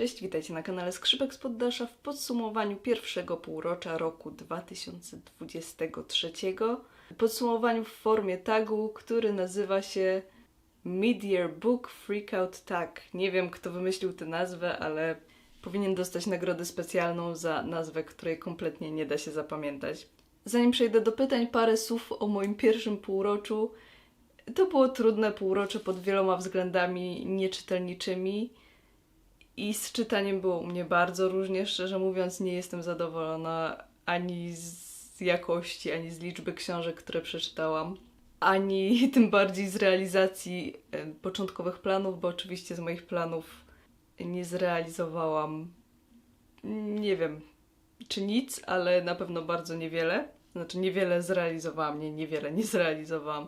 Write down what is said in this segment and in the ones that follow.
Cześć, witajcie na kanale Skrzypek z Poddasza w podsumowaniu pierwszego półrocza roku 2023. Podsumowaniu w formie tagu, który nazywa się Mid-Year Book Freakout Tag. Nie wiem, kto wymyślił tę nazwę, ale powinien dostać nagrodę specjalną za nazwę, której kompletnie nie da się zapamiętać. Zanim przejdę do pytań, parę słów o moim pierwszym półroczu. To było trudne półrocze pod wieloma względami nieczytelniczymi i z czytaniem było u mnie bardzo różnie. Szczerze mówiąc, nie jestem zadowolona ani z jakości, ani z liczby książek, które przeczytałam, ani tym bardziej z realizacji początkowych planów, bo oczywiście z moich planów nie zrealizowałam, nie wiem, czy nic, ale na pewno bardzo niewiele. Znaczy, niewiele zrealizowałam, nie, niewiele nie zrealizowałam.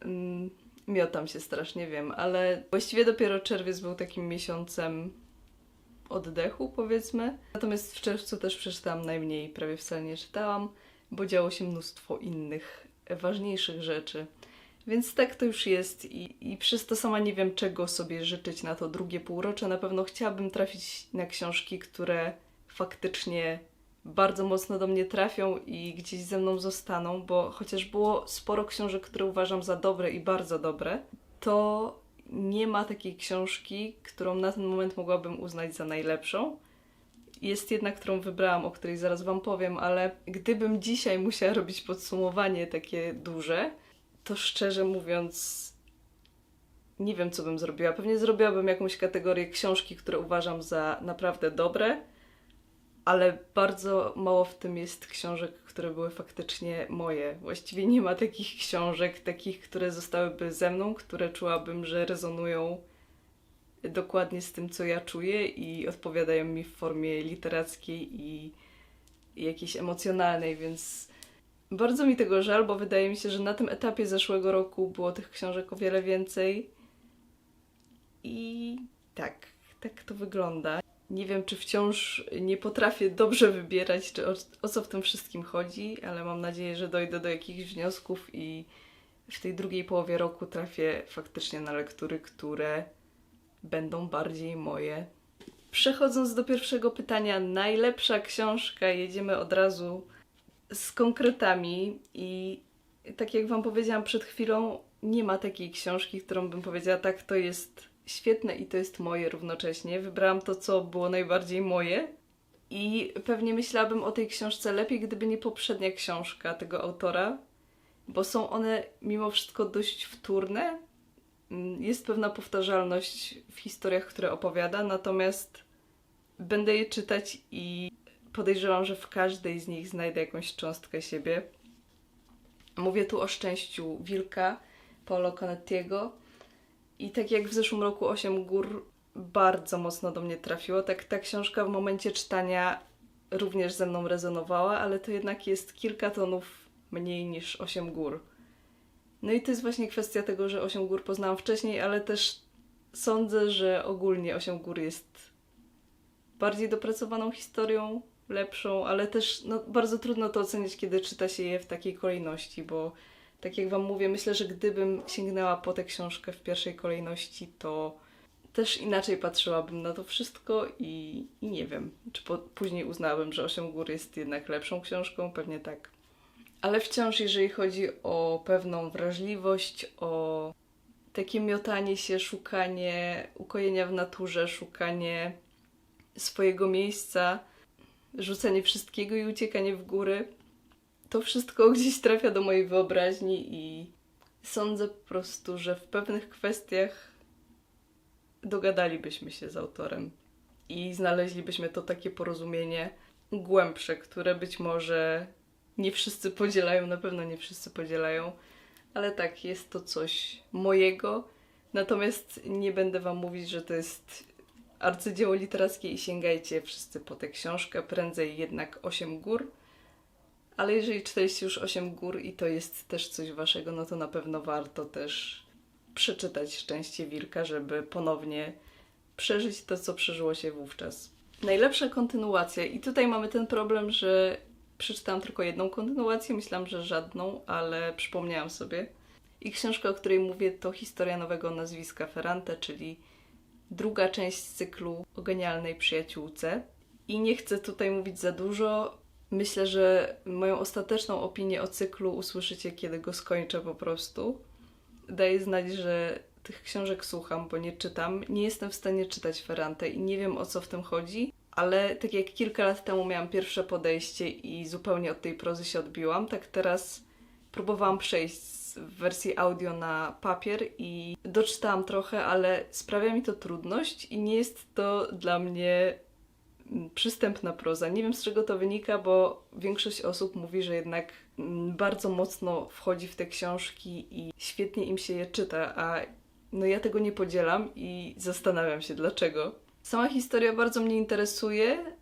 Mm, Miotam się strasznie, wiem, ale właściwie dopiero czerwiec był takim miesiącem oddechu, powiedzmy. Natomiast w czerwcu też przeczytałam najmniej, prawie wcale nie czytałam, bo działo się mnóstwo innych, ważniejszych rzeczy. Więc tak to już jest i, i przez to sama nie wiem, czego sobie życzyć na to drugie półrocze. Na pewno chciałabym trafić na książki, które faktycznie bardzo mocno do mnie trafią i gdzieś ze mną zostaną, bo chociaż było sporo książek, które uważam za dobre i bardzo dobre, to nie ma takiej książki, którą na ten moment mogłabym uznać za najlepszą. Jest jedna, którą wybrałam, o której zaraz Wam powiem, ale gdybym dzisiaj musiała robić podsumowanie takie duże, to szczerze mówiąc, nie wiem, co bym zrobiła. Pewnie zrobiłabym jakąś kategorię książki, które uważam za naprawdę dobre, ale bardzo mało w tym jest książek, które były faktycznie moje. Właściwie nie ma takich książek, takich, które zostałyby ze mną, które czułabym, że rezonują dokładnie z tym, co ja czuję i odpowiadają mi w formie literackiej i jakiejś emocjonalnej, więc bardzo mi tego żal, bo wydaje mi się, że na tym etapie zeszłego roku było tych książek o wiele więcej. I tak, tak to wygląda. Nie wiem, czy wciąż nie potrafię dobrze wybierać, czy o, o co w tym wszystkim chodzi, ale mam nadzieję, że dojdę do jakichś wniosków i w tej drugiej połowie roku trafię faktycznie na lektury, które będą bardziej moje. Przechodząc do pierwszego pytania, najlepsza książka, jedziemy od razu z konkretami i tak jak Wam powiedziałam przed chwilą, nie ma takiej książki, którą bym powiedziała, tak, to jest świetne i to jest moje równocześnie. Wybrałam to, co było najbardziej moje i pewnie myślałabym o tej książce lepiej, gdyby nie poprzednia książka tego autora, bo są one mimo wszystko dość wtórne. Jest pewna powtarzalność w historiach, które opowiada, natomiast będę je czytać i podejrzewam, że w każdej z nich znajdę jakąś cząstkę siebie. Mówię tu o szczęściu wilka Paolo Conettiego. I tak jak w zeszłym roku Osiem Gór bardzo mocno do mnie trafiło, tak ta książka w momencie czytania również ze mną rezonowała, ale to jednak jest kilka tonów mniej niż Osiem Gór. No i to jest właśnie kwestia tego, że Osiem Gór poznałam wcześniej, ale też sądzę, że ogólnie Osiem Gór jest bardziej dopracowaną historią, lepszą, ale też no, bardzo trudno to ocenić, kiedy czyta się je w takiej kolejności, bo tak jak Wam mówię, myślę, że gdybym sięgnęła po tę książkę w pierwszej kolejności, to też inaczej patrzyłabym na to wszystko i, i nie wiem, czy po, później uznałabym, że Osiem Gór jest jednak lepszą książką, pewnie tak. Ale wciąż, jeżeli chodzi o pewną wrażliwość, o takie miotanie się, szukanie ukojenia w naturze, szukanie swojego miejsca, rzucanie wszystkiego i uciekanie w góry, to wszystko gdzieś trafia do mojej wyobraźni i sądzę po prostu, że w pewnych kwestiach dogadalibyśmy się z autorem i znaleźlibyśmy to takie porozumienie głębsze, które być może nie wszyscy podzielają, na pewno nie wszyscy podzielają, ale tak, jest to coś mojego. Natomiast nie będę Wam mówić, że to jest arcydzieło literackie i sięgajcie wszyscy po tę książkę, prędzej jednak Osiem Gór ale jeżeli czytaliście już 8 gór i to jest też coś waszego, no to na pewno warto też przeczytać Szczęście Wilka, żeby ponownie przeżyć to, co przeżyło się wówczas. Najlepsza kontynuacja. I tutaj mamy ten problem, że przeczytałam tylko jedną kontynuację, myślałam, że żadną, ale przypomniałam sobie. I książka, o której mówię, to historia nowego nazwiska Ferrante, czyli druga część cyklu o genialnej przyjaciółce. I nie chcę tutaj mówić za dużo. Myślę, że moją ostateczną opinię o cyklu usłyszycie, kiedy go skończę po prostu. Daję znać, że tych książek słucham, bo nie czytam. Nie jestem w stanie czytać Ferrante i nie wiem o co w tym chodzi, ale tak jak kilka lat temu miałam pierwsze podejście i zupełnie od tej prozy się odbiłam, tak teraz próbowałam przejść z wersji audio na papier i doczytałam trochę, ale sprawia mi to trudność i nie jest to dla mnie przystępna proza. Nie wiem z czego to wynika, bo większość osób mówi, że jednak mm, bardzo mocno wchodzi w te książki i świetnie im się je czyta, a no ja tego nie podzielam i zastanawiam się dlaczego. Sama historia bardzo mnie interesuje,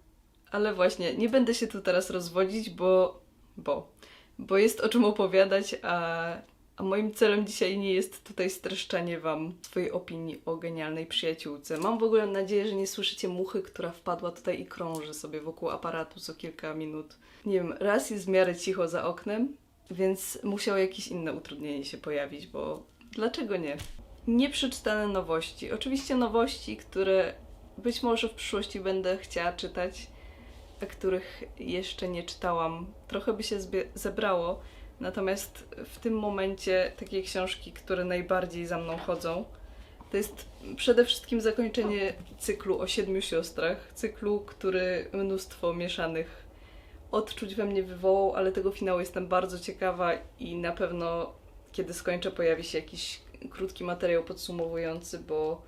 ale właśnie nie będę się tu teraz rozwodzić, bo bo bo jest o czym opowiadać, a, a moim celem dzisiaj nie jest tutaj streszczanie Wam swojej opinii o genialnej przyjaciółce. Mam w ogóle nadzieję, że nie słyszycie muchy, która wpadła tutaj i krąży sobie wokół aparatu co kilka minut. Nie wiem, raz jest w miarę cicho za oknem, więc musiało jakieś inne utrudnienie się pojawić, bo dlaczego nie? Nieprzeczytane nowości. Oczywiście nowości, które być może w przyszłości będę chciała czytać, a których jeszcze nie czytałam. Trochę by się zebrało, natomiast w tym momencie takie książki, które najbardziej za mną chodzą, to jest przede wszystkim zakończenie cyklu o siedmiu siostrach. Cyklu, który mnóstwo mieszanych odczuć we mnie wywołał, ale tego finału jestem bardzo ciekawa i na pewno kiedy skończę pojawi się jakiś krótki materiał podsumowujący, bo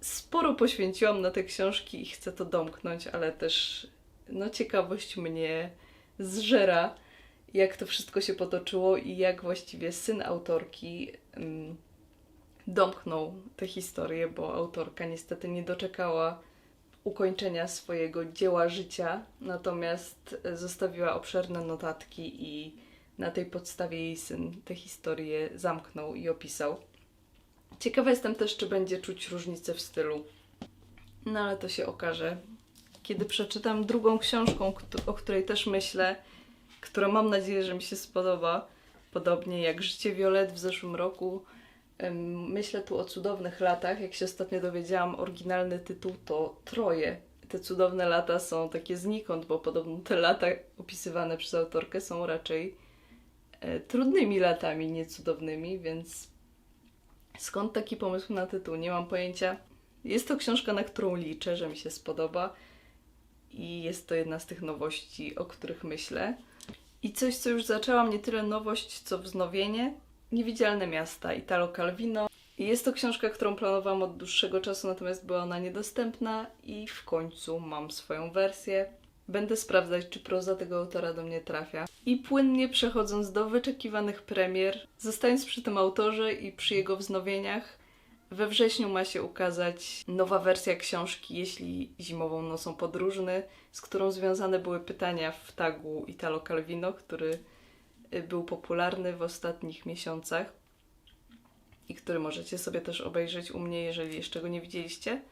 sporo poświęciłam na te książki i chcę to domknąć, ale też no ciekawość mnie zżera, jak to wszystko się potoczyło i jak właściwie syn autorki um, domknął tę historię, bo autorka niestety nie doczekała ukończenia swojego dzieła życia, natomiast zostawiła obszerne notatki i na tej podstawie jej syn tę historię zamknął i opisał. Ciekawa jestem też, czy będzie czuć różnicę w stylu. No ale to się okaże, kiedy przeczytam drugą książką, o której też myślę, która mam nadzieję, że mi się spodoba, podobnie jak Życie Violet w zeszłym roku. Myślę tu o cudownych latach. Jak się ostatnio dowiedziałam, oryginalny tytuł to Troje. Te cudowne lata są takie znikąd, bo podobno te lata opisywane przez autorkę są raczej e, trudnymi latami, nie cudownymi, więc skąd taki pomysł na tytuł? Nie mam pojęcia. Jest to książka, na którą liczę, że mi się spodoba i jest to jedna z tych nowości, o których myślę. I coś, co już zaczęłam, nie tyle nowość, co wznowienie. Niewidzialne miasta Italo Calvino. Jest to książka, którą planowałam od dłuższego czasu, natomiast była ona niedostępna i w końcu mam swoją wersję. Będę sprawdzać, czy proza tego autora do mnie trafia. I płynnie przechodząc do wyczekiwanych premier, zostając przy tym autorze i przy jego wznowieniach, we wrześniu ma się ukazać nowa wersja książki Jeśli zimową nocą podróżny, z którą związane były pytania w tagu Italo Calvino, który y, był popularny w ostatnich miesiącach i który możecie sobie też obejrzeć u mnie, jeżeli jeszcze go nie widzieliście.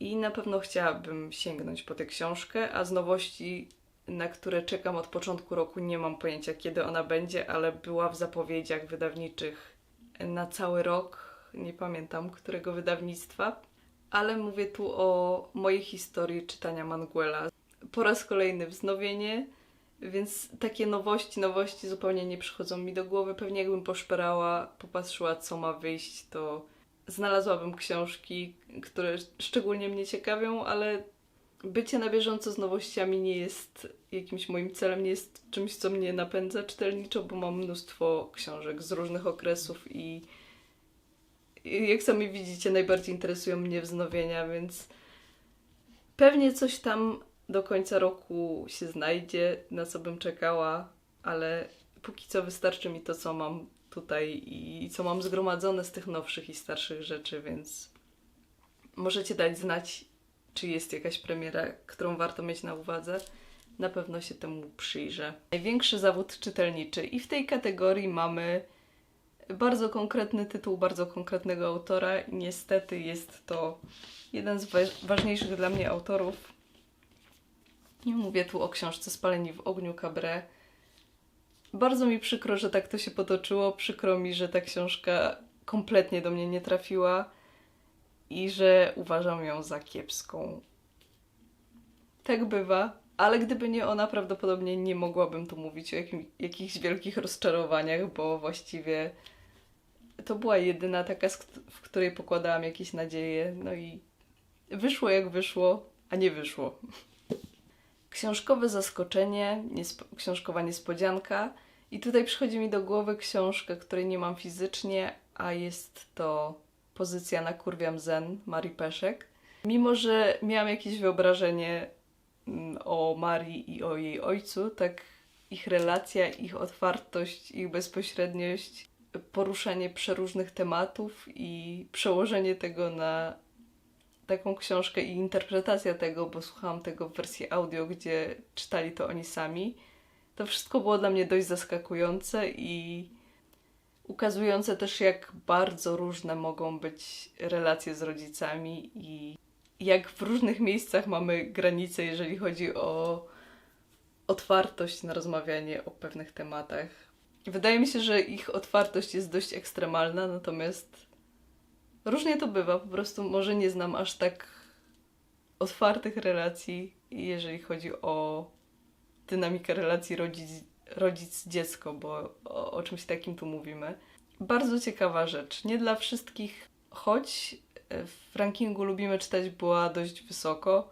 I na pewno chciałabym sięgnąć po tę książkę, a z nowości, na które czekam od początku roku, nie mam pojęcia kiedy ona będzie, ale była w zapowiedziach wydawniczych na cały rok nie pamiętam którego wydawnictwa, ale mówię tu o mojej historii czytania Manguela. Po raz kolejny wznowienie, więc takie nowości, nowości zupełnie nie przychodzą mi do głowy. Pewnie jakbym poszperała, popatrzyła co ma wyjść, to znalazłabym książki, które szczególnie mnie ciekawią, ale bycie na bieżąco z nowościami nie jest jakimś moim celem, nie jest czymś, co mnie napędza czytelniczo, bo mam mnóstwo książek z różnych okresów i jak sami widzicie, najbardziej interesują mnie wznowienia, więc pewnie coś tam do końca roku się znajdzie, na co bym czekała, ale póki co wystarczy mi to, co mam tutaj i co mam zgromadzone z tych nowszych i starszych rzeczy, więc możecie dać znać, czy jest jakaś premiera, którą warto mieć na uwadze. Na pewno się temu przyjrzę. Największy zawód czytelniczy i w tej kategorii mamy bardzo konkretny tytuł bardzo konkretnego autora. Niestety jest to jeden z ważniejszych dla mnie autorów. Nie mówię tu o książce Spaleni w ogniu Cabré. Bardzo mi przykro, że tak to się potoczyło. Przykro mi, że ta książka kompletnie do mnie nie trafiła. i że uważam ją za kiepską. Tak bywa, ale gdyby nie ona, prawdopodobnie nie mogłabym tu mówić o jakichś wielkich rozczarowaniach, bo właściwie to była jedyna taka, w której pokładałam jakieś nadzieje. No i wyszło jak wyszło, a nie wyszło. Książkowe zaskoczenie, książkowa niespodzianka. I tutaj przychodzi mi do głowy książka, której nie mam fizycznie, a jest to pozycja na Kurwiam Zen Marii Peszek. Mimo, że miałam jakieś wyobrażenie mm, o Marii i o jej ojcu, tak ich relacja, ich otwartość, ich bezpośredniość, poruszanie przeróżnych tematów i przełożenie tego na taką książkę i interpretacja tego, bo słuchałam tego w wersji audio, gdzie czytali to oni sami. To wszystko było dla mnie dość zaskakujące i ukazujące też, jak bardzo różne mogą być relacje z rodzicami i jak w różnych miejscach mamy granice, jeżeli chodzi o otwartość na rozmawianie o pewnych tematach. Wydaje mi się, że ich otwartość jest dość ekstremalna, natomiast różnie to bywa. Po prostu może nie znam aż tak otwartych relacji, jeżeli chodzi o dynamikę relacji rodzic, rodzic-dziecko, bo o, o czymś takim tu mówimy. Bardzo ciekawa rzecz. Nie dla wszystkich, choć w rankingu Lubimy Czytać była dość wysoko,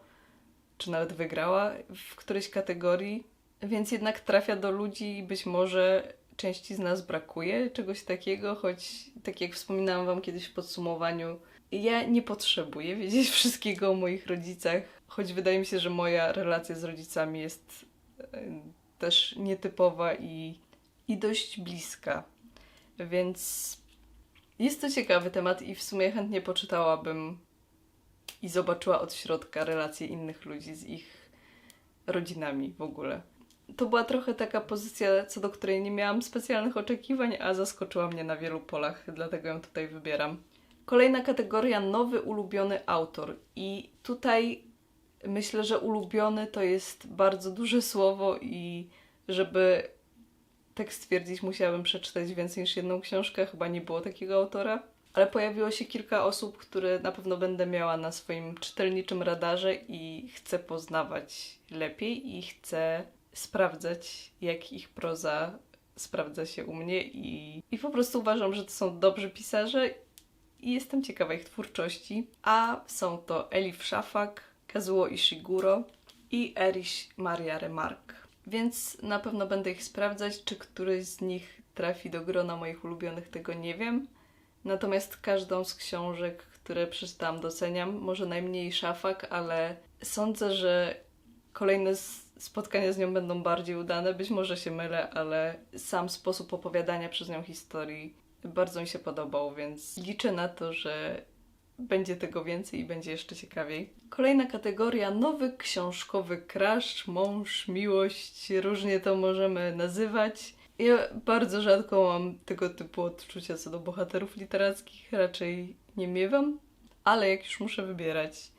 czy nawet wygrała w którejś kategorii, więc jednak trafia do ludzi i być może części z nas brakuje czegoś takiego, choć tak jak wspominałam Wam kiedyś w podsumowaniu, ja nie potrzebuję wiedzieć wszystkiego o moich rodzicach, choć wydaje mi się, że moja relacja z rodzicami jest e, też nietypowa i, i dość bliska. Więc jest to ciekawy temat i w sumie chętnie poczytałabym i zobaczyła od środka relacje innych ludzi z ich rodzinami w ogóle. To była trochę taka pozycja, co do której nie miałam specjalnych oczekiwań, a zaskoczyła mnie na wielu polach, dlatego ją tutaj wybieram. Kolejna kategoria nowy ulubiony autor. I tutaj myślę, że ulubiony to jest bardzo duże słowo i żeby tak stwierdzić, musiałabym przeczytać więcej niż jedną książkę. Chyba nie było takiego autora. Ale pojawiło się kilka osób, które na pewno będę miała na swoim czytelniczym radarze i chcę poznawać lepiej i chcę sprawdzać, jak ich proza sprawdza się u mnie i, i po prostu uważam, że to są dobrzy pisarze i jestem ciekawa ich twórczości. A są to Elif Szafak, Kazuo Ishiguro i Erich Maria Remarque. Więc na pewno będę ich sprawdzać, czy któryś z nich trafi do grona moich ulubionych, tego nie wiem. Natomiast każdą z książek, które przeczytałam, doceniam. Może najmniej Szafak, ale sądzę, że kolejne spotkania z nią będą bardziej udane. Być może się mylę, ale sam sposób opowiadania przez nią historii bardzo mi się podobał, więc liczę na to, że będzie tego więcej i będzie jeszcze ciekawiej. Kolejna kategoria nowy książkowy crush, mąż, miłość, różnie to możemy nazywać. Ja bardzo rzadko mam tego typu odczucia co do bohaterów literackich, raczej nie miewam, ale jak już muszę wybierać,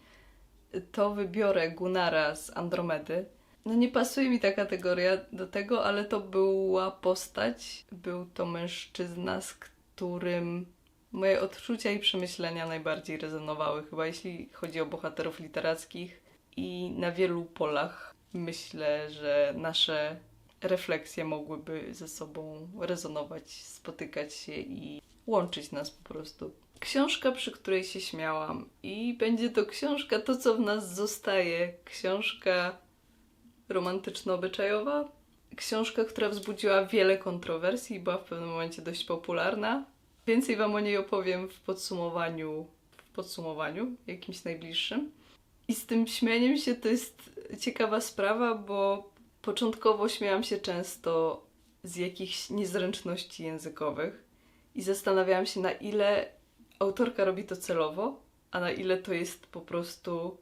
to wybiorę Gunara z Andromedy. No nie pasuje mi ta kategoria do tego, ale to była postać, był to mężczyzna, z którym moje odczucia i przemyślenia najbardziej rezonowały, chyba jeśli chodzi o bohaterów literackich i na wielu polach myślę, że nasze refleksje mogłyby ze sobą rezonować, spotykać się i łączyć nas po prostu. Książka, przy której się śmiałam i będzie to książka To, co w nas zostaje. Książka romantyczno-obyczajowa. Książka, która wzbudziła wiele kontrowersji i była w pewnym momencie dość popularna. Więcej Wam o niej opowiem w podsumowaniu, w podsumowaniu jakimś najbliższym. I z tym śmianiem się to jest ciekawa sprawa, bo początkowo śmiałam się często z jakichś niezręczności językowych i zastanawiałam się, na ile autorka robi to celowo, a na ile to jest po prostu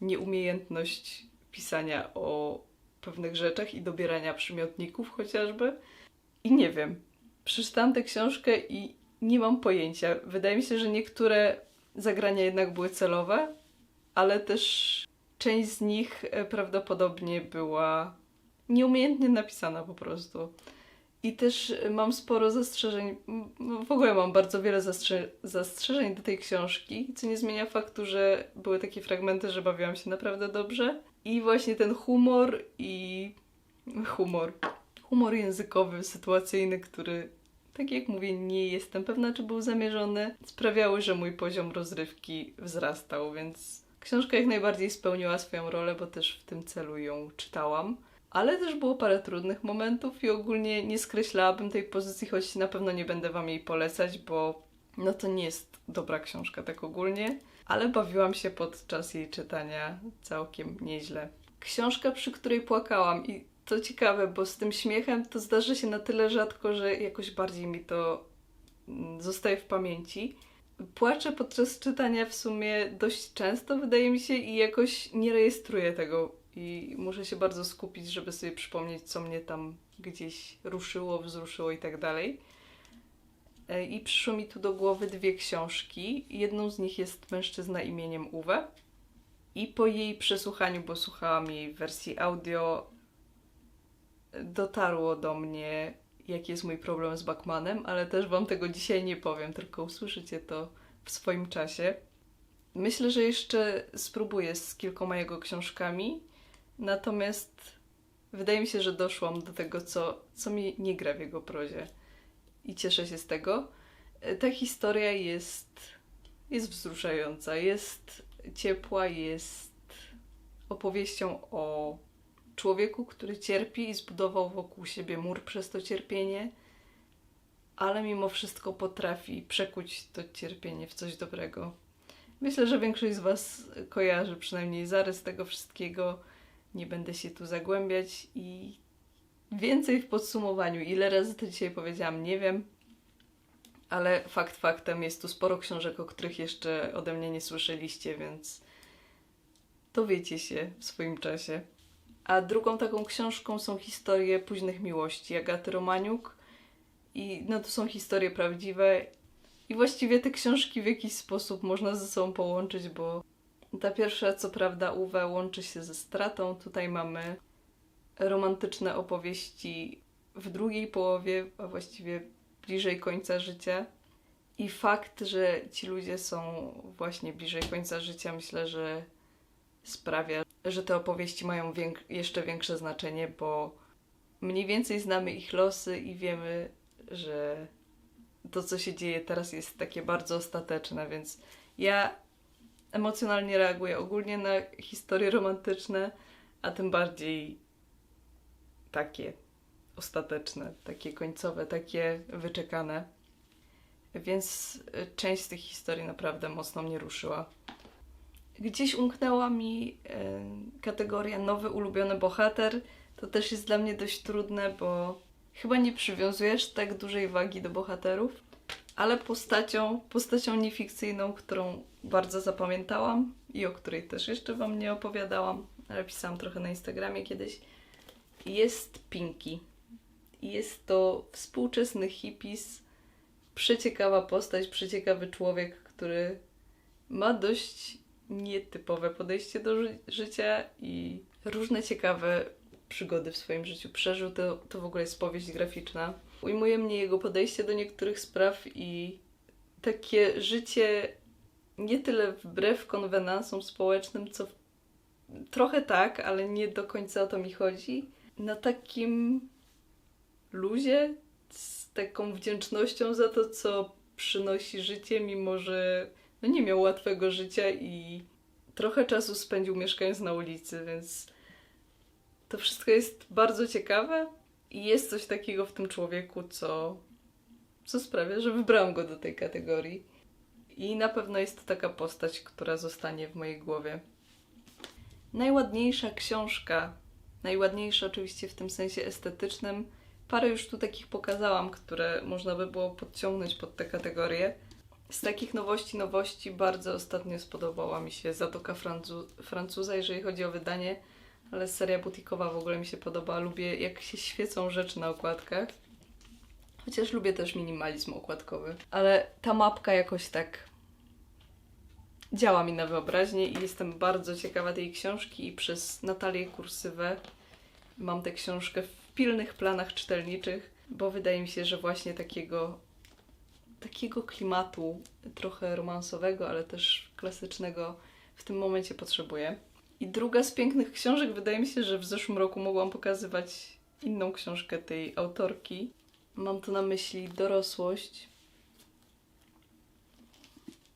nieumiejętność pisania o pewnych rzeczach i dobierania przymiotników chociażby. I nie wiem. Przeczytałam tę książkę i nie mam pojęcia. Wydaje mi się, że niektóre zagrania jednak były celowe, ale też część z nich e, prawdopodobnie była nieumiejętnie napisana po prostu. I też mam sporo zastrzeżeń, m- w ogóle mam bardzo wiele zastrze- zastrzeżeń do tej książki, co nie zmienia faktu, że były takie fragmenty, że bawiłam się naprawdę dobrze. I właśnie ten humor i humor, humor językowy, sytuacyjny, który, tak jak mówię, nie jestem pewna, czy był zamierzony, sprawiały, że mój poziom rozrywki wzrastał, więc książka jak najbardziej spełniła swoją rolę, bo też w tym celu ją czytałam. Ale też było parę trudnych momentów i ogólnie nie skreślałabym tej pozycji, choć na pewno nie będę Wam jej polecać, bo no to nie jest dobra książka tak ogólnie, ale bawiłam się podczas jej czytania całkiem nieźle. Książka, przy której płakałam i to ciekawe, bo z tym śmiechem to zdarzy się na tyle rzadko, że jakoś bardziej mi to mm, zostaje w pamięci. Płaczę podczas czytania w sumie dość często, wydaje mi się, i jakoś nie rejestruję tego. I muszę się bardzo skupić, żeby sobie przypomnieć, co mnie tam gdzieś ruszyło, wzruszyło i tak dalej. E, I przyszło mi tu do głowy dwie książki. Jedną z nich jest Mężczyzna imieniem Uwe. I po jej przesłuchaniu, bo słuchałam jej w wersji audio, dotarło do mnie, jaki jest mój problem z Bachmanem, ale też Wam tego dzisiaj nie powiem, tylko usłyszycie to w swoim czasie. Myślę, że jeszcze spróbuję z kilkoma jego książkami, natomiast wydaje mi się, że doszłam do tego, co, co mi nie gra w jego prozie i cieszę się z tego. E, Ta historia jest, jest wzruszająca, jest ciepła, jest opowieścią o człowieku, który cierpi i zbudował wokół siebie mur przez to cierpienie, ale mimo wszystko potrafi przekuć to cierpienie w coś dobrego. Myślę, że większość z Was kojarzy przynajmniej zarys tego wszystkiego. Nie będę się tu zagłębiać i więcej w podsumowaniu. Ile razy to dzisiaj powiedziałam, nie wiem. Ale fakt faktem jest tu sporo książek, o których jeszcze ode mnie nie słyszeliście, więc dowiecie się w swoim czasie. A drugą taką książką są historie późnych miłości Agaty Romaniuk. I no to są historie prawdziwe. I właściwie te książki w jakiś sposób można ze sobą połączyć, bo ta pierwsza, co prawda, Uwe łączy się ze stratą. Tutaj mamy romantyczne opowieści w drugiej połowie, a właściwie bliżej końca życia. I fakt, że ci ludzie są właśnie bliżej końca życia, myślę, że sprawia, że te opowieści mają jeszcze większe znaczenie, bo mniej więcej znamy ich losy i wiemy, że to, co się dzieje teraz, jest takie bardzo ostateczne, więc ja emocjonalnie reaguję ogólnie na historie romantyczne, a tym bardziej takie ostateczne, takie końcowe, takie wyczekane. Więc y, część z tych historii naprawdę mocno mnie ruszyła. Gdzieś umknęła mi e, kategoria nowy ulubiony bohater. To też jest dla mnie dość trudne, bo chyba nie przywiązujesz tak dużej wagi do bohaterów, ale postacią, postacią niefikcyjną, którą bardzo zapamiętałam i o której też jeszcze Wam nie opowiadałam, ale pisałam trochę na Instagramie kiedyś, jest Pinky. I Jest to współczesny hippies, przeciekawa postać, przeciekawy człowiek, który ma dość nietypowe podejście do ży- życia i różne ciekawe przygody w swoim życiu przeżył. To, to w ogóle jest powieść graficzna. Ujmuje mnie jego podejście do niektórych spraw i takie życie nie tyle wbrew konwenansom społecznym, co trochę tak, ale nie do końca o to mi chodzi. Na takim luzie, z taką wdzięcznością za to, co przynosi życie, mimo że no nie miał łatwego życia i trochę czasu spędził mieszkając na ulicy, więc to wszystko jest bardzo ciekawe i jest coś takiego w tym człowieku, co, co sprawia, że wybrałam go do tej kategorii. I na pewno jest to taka postać, która zostanie w mojej głowie. Najładniejsza książka, najładniejsza oczywiście w tym sensie estetycznym. Parę już tu takich pokazałam, które można by było podciągnąć pod tę kategorię. Z takich nowości, nowości bardzo ostatnio spodobała mi się Zatoka Francu- Francuza, jeżeli chodzi o wydanie, ale seria butikowa w ogóle mi się podoba. Lubię, jak się świecą rzeczy na okładkach. Chociaż lubię też minimalizm okładkowy. Ale ta mapka jakoś tak działa mi na wyobraźnię i jestem bardzo ciekawa tej książki i przez Natalię Kursywę mam tę książkę w pilnych planach czytelniczych. bo wydaje mi się, że właśnie takiego, takiego klimatu trochę romansowego, ale też klasycznego w tym momencie potrzebuję. I druga z pięknych książek, wydaje mi się, że w zeszłym roku mogłam pokazywać inną książkę tej autorki. Mam tu na myśli dorosłość.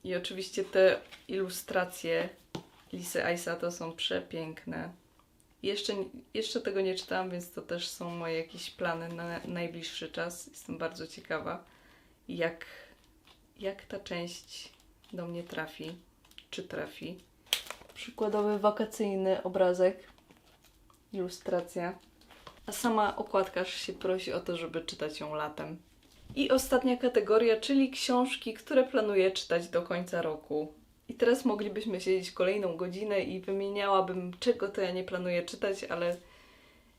I oczywiście te ilustracje Lisy Aisato są przepiękne. Jeszcze, jeszcze tego nie czytałam, więc to też są moje jakieś plany na najbliższy czas. Jestem bardzo ciekawa, jak, jak ta część do mnie trafi, czy trafi. Przykładowy wakacyjny obrazek, ilustracja. Sama okładka aż się prosi o to, żeby czytać ją latem. I ostatnia kategoria, czyli książki, które planuję czytać do końca roku. I teraz moglibyśmy siedzieć kolejną godzinę i wymieniałabym, czego to ja nie planuję czytać, ale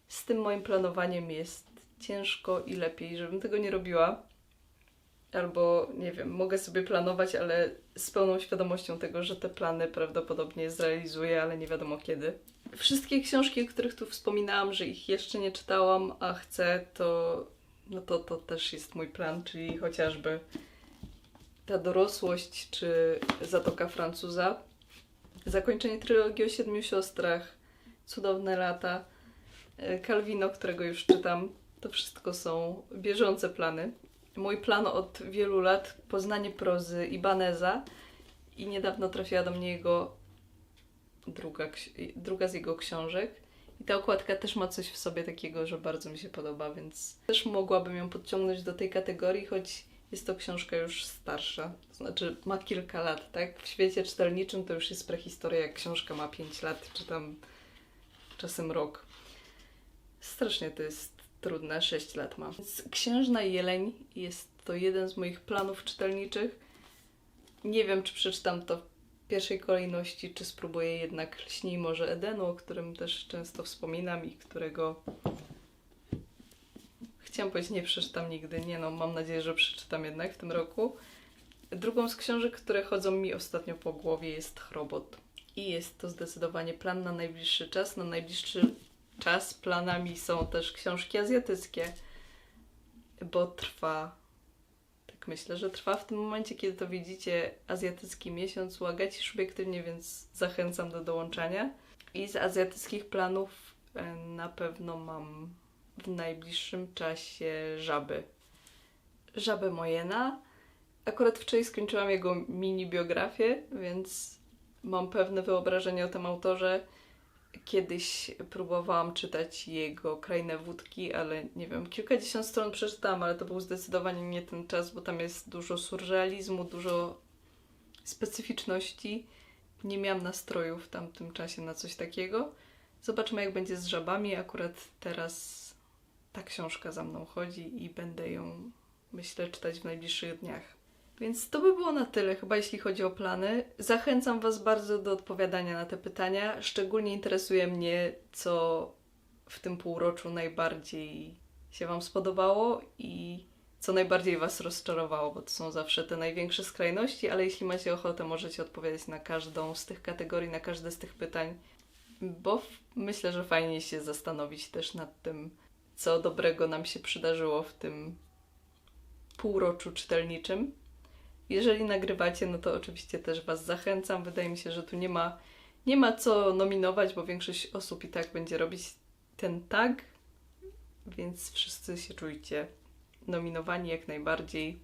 z tym moim planowaniem jest ciężko i lepiej, żebym tego nie robiła. Albo nie wiem, mogę sobie planować, ale z pełną świadomością tego, że te plany prawdopodobnie zrealizuję, ale nie wiadomo kiedy. Wszystkie książki, o których tu wspominałam, że ich jeszcze nie czytałam, a chcę, to no to, to też jest mój plan, czyli chociażby ta dorosłość czy Zatoka Francuza, zakończenie trylogii o siedmiu siostrach, cudowne lata, e, Calvino, którego już czytam. To wszystko są bieżące plany. Mój plan od wielu lat poznanie prozy Ibaneza i niedawno trafiła do mnie jego druga, druga z jego książek. I ta okładka też ma coś w sobie takiego, że bardzo mi się podoba, więc też mogłabym ją podciągnąć do tej kategorii, choć jest to książka już starsza. To znaczy ma kilka lat, tak? W świecie czytelniczym to już jest prehistoria, jak książka ma 5 lat, czy tam czasem rok. Strasznie to jest trudne, 6 lat ma. Więc Księżna Jeleń jest to jeden z moich planów czytelniczych. Nie wiem, czy przeczytam to pierwszej kolejności, czy spróbuję jednak Lśnij Morze Edenu, o którym też często wspominam i którego chciałam powiedzieć, nie przeczytam nigdy. Nie no, mam nadzieję, że przeczytam jednak w tym roku. Drugą z książek, które chodzą mi ostatnio po głowie jest Chrobot. I jest to zdecydowanie plan na najbliższy czas. Na najbliższy czas planami są też książki azjatyckie, bo trwa, myślę, że trwa w tym momencie, kiedy to widzicie, azjatycki miesiąc u Agaci Szubiektywnie, więc zachęcam do dołączania. I z azjatyckich planów e, na pewno mam w najbliższym czasie Żaby. Żabę Mojena. Akurat wczoraj skończyłam jego mini biografię, więc mam pewne wyobrażenie o tym autorze. Kiedyś próbowałam czytać jego Krainę Wódki, ale nie wiem, kilkadziesiąt stron przeczytałam, ale to był zdecydowanie nie ten czas, bo tam jest dużo surrealizmu, dużo specyficzności. Nie miałam nastroju w tamtym czasie na coś takiego. Zobaczymy, jak będzie z żabami. Akurat teraz ta książka za mną chodzi i będę ją, myślę, czytać w najbliższych dniach. Więc to by było na tyle, chyba jeśli chodzi o plany. Zachęcam Was bardzo do odpowiadania na te pytania. Szczególnie interesuje mnie, co w tym półroczu najbardziej się Wam spodobało i co najbardziej Was rozczarowało, bo to są zawsze te największe skrajności, ale jeśli macie ochotę, możecie odpowiadać na każdą z tych kategorii, na każde z tych pytań, bo myślę, że fajnie się zastanowić też nad tym, co dobrego nam się przydarzyło w tym półroczu czytelniczym. Jeżeli nagrywacie, no to oczywiście też Was zachęcam. Wydaje mi się, że tu nie ma, nie ma co nominować, bo większość osób i tak będzie robić ten tag, więc wszyscy się czujcie nominowani jak najbardziej.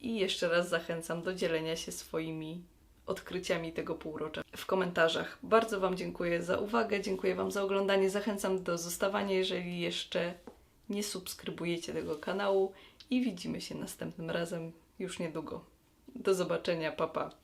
I jeszcze raz zachęcam do dzielenia się swoimi odkryciami tego półrocza w komentarzach. Bardzo Wam dziękuję za uwagę, dziękuję Wam za oglądanie. Zachęcam do zostawania, jeżeli jeszcze nie subskrybujecie tego kanału i widzimy się następnym razem już niedługo. Do zobaczenia, papa. Pa.